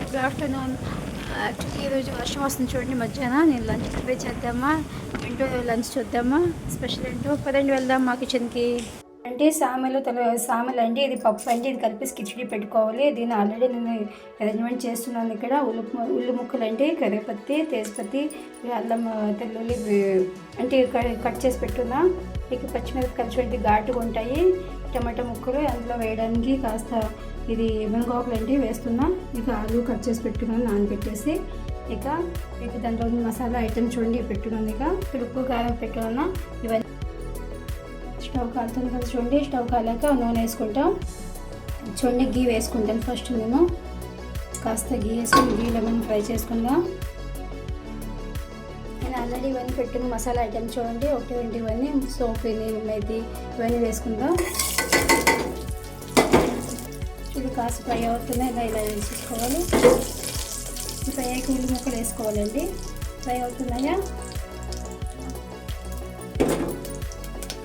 Good afternoon actually ఈరోజు వర్షం వస్తుంది చూడండి మధ్యాహ్నం. నేను లంచ్ ప్రిపేర్ చేద్దామా? ఏంటో లంచ్ చూద్దామా? స్పెషల్ ఏంటో? పదండి వెళ్దాం మా కిచెన్కి. అంటే సామెలు తల సామెలు అండి. ఇది పప్పు అండి. ఇది కలిపి కిచడీ పెట్టుకోవాలి. దీన్ని ఆల్రెడీ నేను అరేంజ్మెంట్ చేస్తున్నాను ఇక్కడ. ఉల్లి ఉల్లి ముక్కలు అంటే కరివేపత్తి తేజపత్తి అల్లం తెల్లుల్లి అంటే కట్ చేసి పెట్టున్నా. ఇక పచ్చిమిరపకాయలు చూడండి. ఘాటుగా ఉంటాయి. టమాటా ముక్కలు అందులో వేయడానికి కాస్త ఇది మునగాకులు అంటే వేస్తున్నాం ఇక ఆలు కట్ చేసి పెట్టుకున్నాను నానబెట్టేసి ఇక ఇక దాంట్లో మసాలా ఐటమ్ చూడండి పెట్టుకున్నాను ఇక ఇక్కడ ఉప్పు కారం పెట్టుకున్నా ఇవన్నీ స్టవ్ కాలుతుంది కదా చూడండి స్టవ్ కాలాక నూనె వేసుకుంటాం చూడండి గీ వేసుకుంటాను ఫస్ట్ నేను కాస్త గీ వేసుకొని గీ లెమన్ ఫ్రై చేసుకుందాం నేను ఆల్రెడీ ఇవన్నీ పెట్టిన మసాలా ఐటమ్ చూడండి ఒకటి రెండు ఇవన్నీ సోఫీ ఇది మెతి ఇవన్నీ వేసుకుందాం కాసు ఫ్రై అవుతున్నాయి. ఇలా ఇలా వేసుకోవాలి ఫ్రై అయ్యాక ఉల్లి ముక్కలు వేసుకోవాలండి. ఫ్రై అవుతున్నాయా?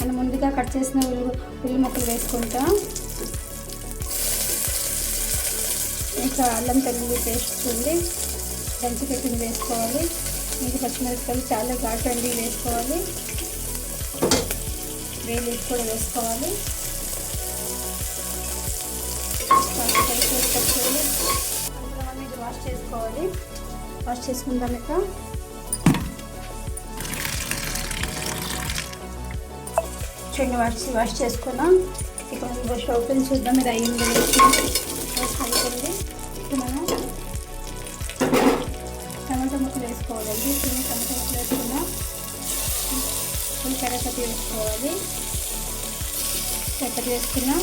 మనం ముందుగా కట్ చేసిన ఉల్లి ఉల్లి ముక్కలు వేసుకుంటాం. ఇంకా అల్లం తెల్లి పేస్ట్ ఉంది దంచి పెట్టింది వేసుకోవాలి. ఇంకా పచ్చిమిరపకాయలు చాలా ఘాటు అండి వేసుకోవాలి. వేలు కూడా వేసుకోవాలి. పెట్టుకోవాలి అందులో మనం ఇది వాష్ చేసుకోవాలి వాష్ చేసుకుందాం ఇక చూడండి వాష్ వాష్ చేసుకున్నాం ఇక మనం వాష్ ఓపెన్ చూద్దాం ఇది అయ్యింది వాష్ అయిపోయింది మనం టమాటా ముక్కలు వేసుకోవాలండి చిన్న టమాటా ముక్కలు వేసుకున్నాం కొన్ని వేసుకోవాలి కరకత్తి వేసుకున్నాం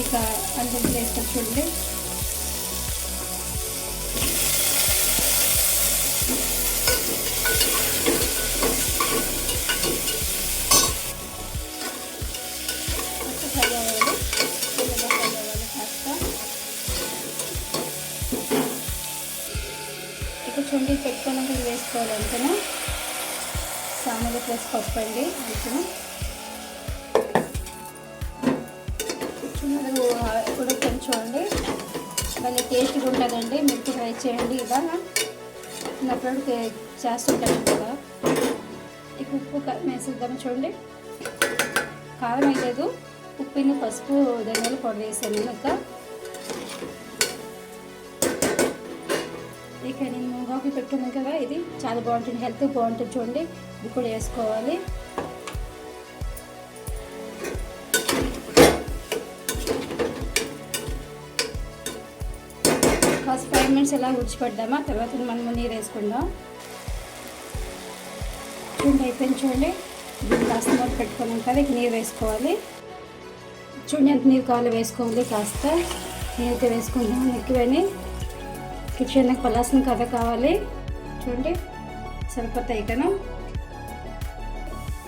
ఇక అందులో వేసుకోవాలి చూడండి చుండి పెట్టుకున్నాక ఇది వేసుకోవాలి అంతేనా? సామాన్లు ప్లస్ పప్పు అండి అంతేనా? చున్నది కూడా కొంచెం మళ్ళీ టేస్ట్గా ఉంటుందండి. మీరు ట్రై చేయండి ఇలా చిన్నప్పుడు చేస్తుంటాను కదా. ఇక ఉప్పు వేసేద్దాము చూడండి. కారం వేయలేదు ఉప్పుని పసుపు ధనియాలు పొడి వేసాను ఇంకా. నేను మునగాకు కదా ఇది చాలా బాగుంటుంది. హెల్త్ బాగుంటుంది చూడండి. ఇది కూడా వేసుకోవాలి. ఫస్ట్ ఫైవ్ మినిట్స్ ఎలా ఉడిచిపెడదామా? తర్వాత మనము నీరు వేసుకుందాం. చూడండి అయిపోయింది చూడండి. దీన్ని కాస్త మూత పెట్టుకున్నాం కదా ఇక నీరు వేసుకోవాలి. చూడండి ఎంత నీరు కావాలి వేసుకోవాలి కాస్త. నీరైతే వేసుకుందాం ఎక్కువని. కిచెన్ పలాసిన కథ కావాలి. చూడండి సరిపోతాయి కదా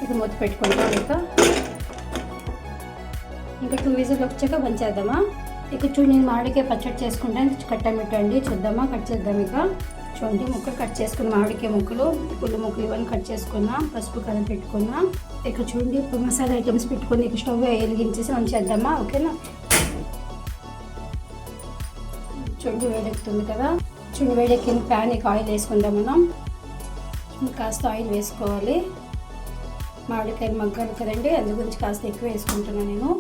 ఇక మూత పెట్టుకుంటాం ఇంకా. ఇంకా టూ విజిల్ వచ్చాక పంచేద్దామా ఇక చూడండి నేను మామిడికాయ పచ్చడి చేసుకుంటాను. కట్టమిట్టు పెట్టండి చూద్దామా? కట్ చేద్దాం ఇక. చూడండి ముక్కలు కట్ చేసుకున్న మామిడికాయ ముక్కలు పుల్లు ముక్కలు ఇవన్నీ కట్ చేసుకున్నా పసుపు కలం పెట్టుకున్నా. ఇక చూడండి ఇప్పుడు మసాలా ఐటమ్స్ పెట్టుకుని ఇక స్టవ్ వెలిగించేసి మనం చేద్దామా? ఓకేనా? చూడండి వేడెక్కుతుంది కదా. చూడండి వేడెక్కిన ప్యాన్కి ఆయిల్ వేసుకుందాం మనం. కాస్త ఆయిల్ వేసుకోవాలి. మామిడికాయ మగ్గాలి కదండి అందు గురించి కాస్త ఎక్కువ వేసుకుంటున్నాను నేను.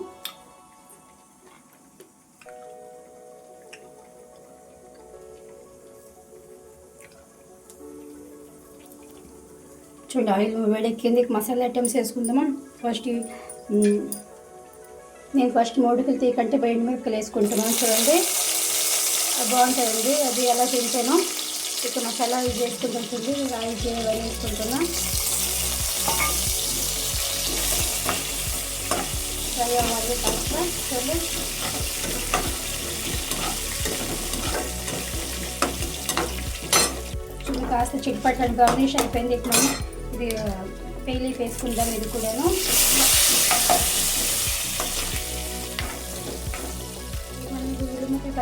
చూడండి ఆయిల్ వేడెక్కింది. మసాలా ఐటమ్స్ వేసుకుందామా? ఫస్ట్ నేను ఫస్ట్ మూడుకలు తీయకంటే బయట మిరపకాయలు వేసుకుంటున్నాను చూడండి. బాగుంటుందండి అది ఎలా తింటానో ఇక మసాలా ఇది చేసుకుంటుంది చూడండి రాయి వేసుకుంటున్నా. ఫ్రై అవ్వాలి కాస్త చూడండి చూడండి కాస్త చిట్పట్టని గార్నిష్ అయిపోయింది. ఇక ఇది పే వేసుకుందాం ఇది కూడాను.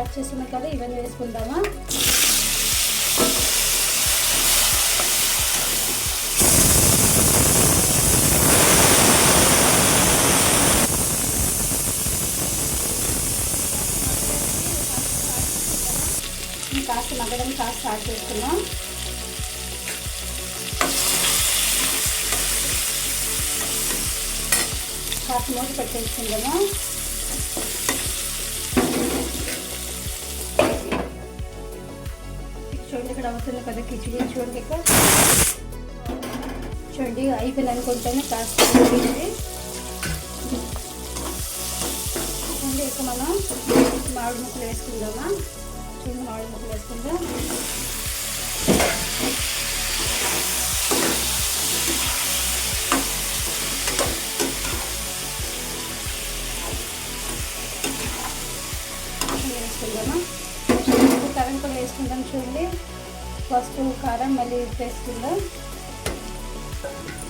కట్ చేసిన కదా ఇవన్నీ వేసుకుందామా? కాస్త మగ్గడం కాస్త స్టార్ట్ చేస్తున్నాం. కాస్త మూత పెట్టేసుకుందాము? ఇక్కడ అవుతుంది కదా కిచిడి చూడండి ఇక్కడ. చూడండి అయిపోయింది అనుకుంటాను కాస్త చూడండి ఇక మనం మామిడి ముక్కలు వేసుకుందామా? చూడండి మామిడి ముక్కలు వేసుకుందాం. పసుపు కారం మళ్ళీ ఉప్పు వేసుకుందాం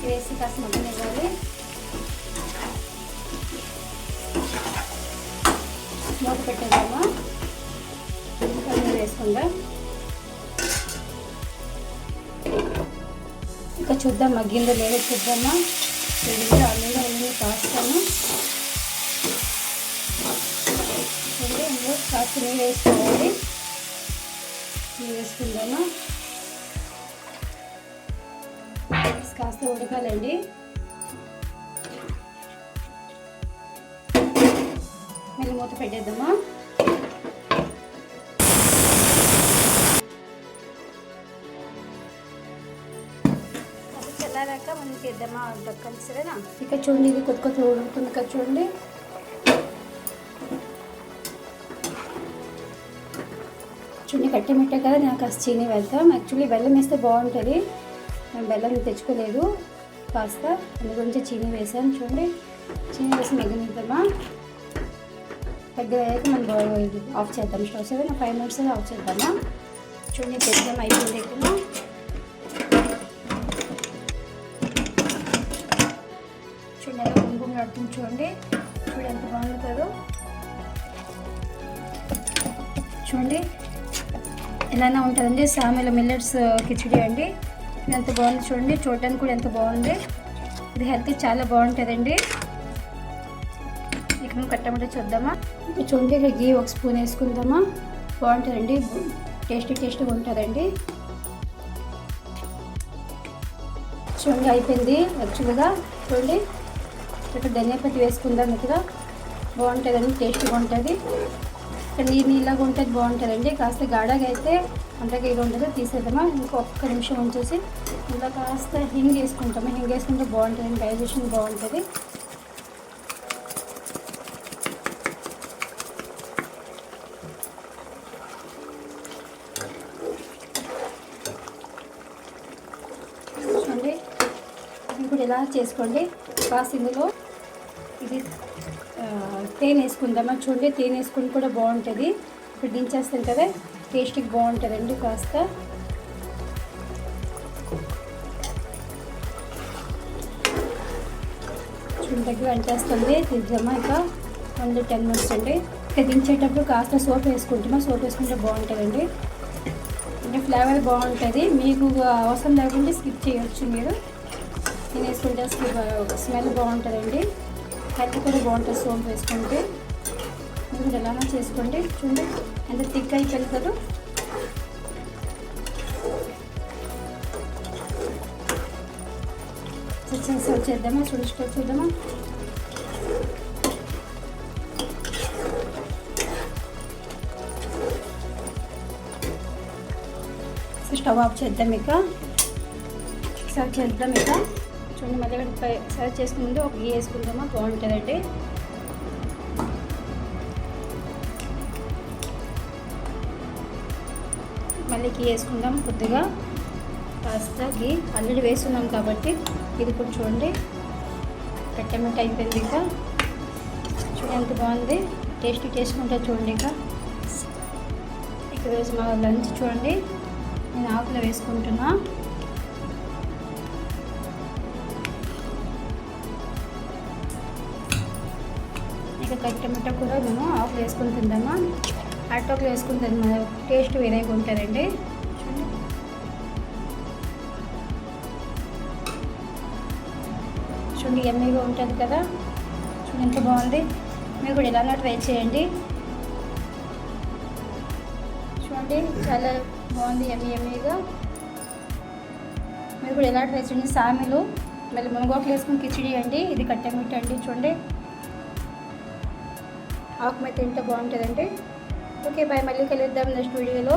వేసి కాస్త మగ్గనివ్వాలి. మూత పెట్టేద్దామా? ఇంకా వేసుకుందాం. ఇంకా చూద్దాం మగ్గిందో లేదో చూద్దామా? చూడండి ఆల్రెడీ అన్నీ కాస్తాను. చూడండి ఇందులో కాస్త నీళ్ళు వేసుకోవాలి. నీళ్ళు వేసుకుందామా? కాస్త ఉడకాలండి మళ్ళీ మూత పెట్టేద్దామా? చల్లారాక మనం దక్కని సరేనా? ఇక చూడండి ఇది కొత్త కొత్త ఉడుకుతుంది కదా చూడండి. చూడండి కట్టి మిట్టే కదా నేను కాస్త చీని వెళ్తాం యాక్చువల్లీ బెల్లం వేస్తే బాగుంటుంది. బెల్లం తెచ్చుకోలేదు. కాస్త అందు గురించి చీని వేసాను. చూడండి. చీని వేసి మగ్గనిద్దామా దగ్గర అయ్యాక మనం బాయిల్ ఆఫ్ చేద్దాం. Stove seven five minutes off చేద్దామా? చూడండి తెద్దాం అయిపోయింది ఇక్కడ చూడండి ఎలా గుంగుమ నడుతుంది చూడండి. చూడండి ఎంత బాగుంటుందో. చూడండి ఎలానే ఉంటుందండి? సామెల మిల్లెట్స్ కిచడీ అండి. ఎంత బాగుంది చూడండి చూడటానికి కూడా ఎంత బాగుంది. ఇది హెల్త్ చాలా బాగుంటుందండి. ఇక్కడ కట్టమంటే చూద్దామా? ఇప్పుడు చూడండి ఇక్కడ గీ ఒక స్పూన్ వేసుకుందామా? బాగుంటుందండి. టేస్టీ టేస్టీగా ఉంటుందండి. చూడండి అయిపోయింది. యాక్చువల్గా చూడండి ఇక్కడ ధనియాపతి వేసుకుందాం ఇక్కడ. బాగుంటుందండి టేస్టీగా ఉంటుంది. కానీ నీరు నీళ్ళగా ఉంటుంది బాగుంటుందండి. కాస్త గాఢగా అయితే అంతగా ఇది ఉంటుంది తీసేద్దామా? ఇంకొక ఒక్క నిమిషం ఉంచేసి ఇలా కాస్త హింగ్ వేసుకుంటాము? హింగ్ వేసుకుంటే బాగుంటుంది డైజెషన్ బాగుంటుంది. ఇప్పుడు ఇలా చేసుకోండి. కాస్త ఇందులో ఇది తేనె వేసుకుందామా చూడండి తేనె వేసుకుని కూడా బాగుంటుంది. ఇప్పుడు దించేస్తాం కదా టేస్ట్కి బాగుంటుందండి కాస్త. చూడండి దగ్గర అంటేస్తుంది ఇంకా? ఇక వన్ టెన్ మినిట్స్ అండి. ఇక దించేటప్పుడు కాస్త సోప్ వేసుకుంటామా? సోప్ వేసుకుంటే బాగుంటుందండి. అంటే ఫ్లేవర్ బాగుంటుంది. మీకు అవసరం లేకుంటే స్కిప్ చేయొచ్చు మీరు. నేను వేసుకుంటే స్మెల్ బాగుంటుందండి. కత్తి కూడా బాగుంటుంది సోప్ వేసుకుంటే. మీరు ఎలానో చేసుకోండి చూడండి ఎంత థిక్ అయిపోయింది కదా. సర్వ్ చేద్దామా? చూడు చూద్దామా? స్టవ్ ఆఫ్ చేద్దాం ఇక. సర్వ్ చేద్దాం ఇక. చూడండి మళ్ళీ ఇక్కడ సర్వ్ చేసుకునే ముందు ఒక గీ వేసుకుందామా బాగుంటుందండి. మళ్ళీ గీ వేసుకుందాం కొద్దిగా. కాస్త గీ ఆల్రెడీ వేస్తున్నాం కాబట్టి ఇది కూడా చూడండి. పెట్టమెంట్ అయిపోయింది ఇక. చూడండి ఎంత బాగుంది. టేస్ట్ ఉంటుంది చూడండి ఇక. ఇక రోజు మా లంచ్ చూడండి. నేను ఆకులో వేసుకుంటున్నా. ఇక కట్టమిట్ట కూడా మేము ఆఫ్ వేసుకుని తిందామా? అట్టోకులు వేసుకుని తిందామా టేస్ట్ వేరేగా ఉంటుందండి. చూడండి చూడండి ఎమ్మీగా ఉంటుంది కదా? చూడండి ఎంత బాగుంది. మీరు కూడా ఇలానే ట్రై చేయండి. చూడండి చాలా బాగుంది ఎమ్మి ఎమ్మిగా మీరు కూడా ఎలా ట్రై చేయండి. సామెలు మళ్ళీ మునగాకులు వేసుకుని కిచిడి అండి. ఇది కట్టెమిట అండి చూడండి. ఆకు ఎంత బాగుంటుందంటే. బాగుంటుందండి ఓకే బాయ్ మళ్ళీ కలుద్దాం నెక్స్ట్ వీడియోలో.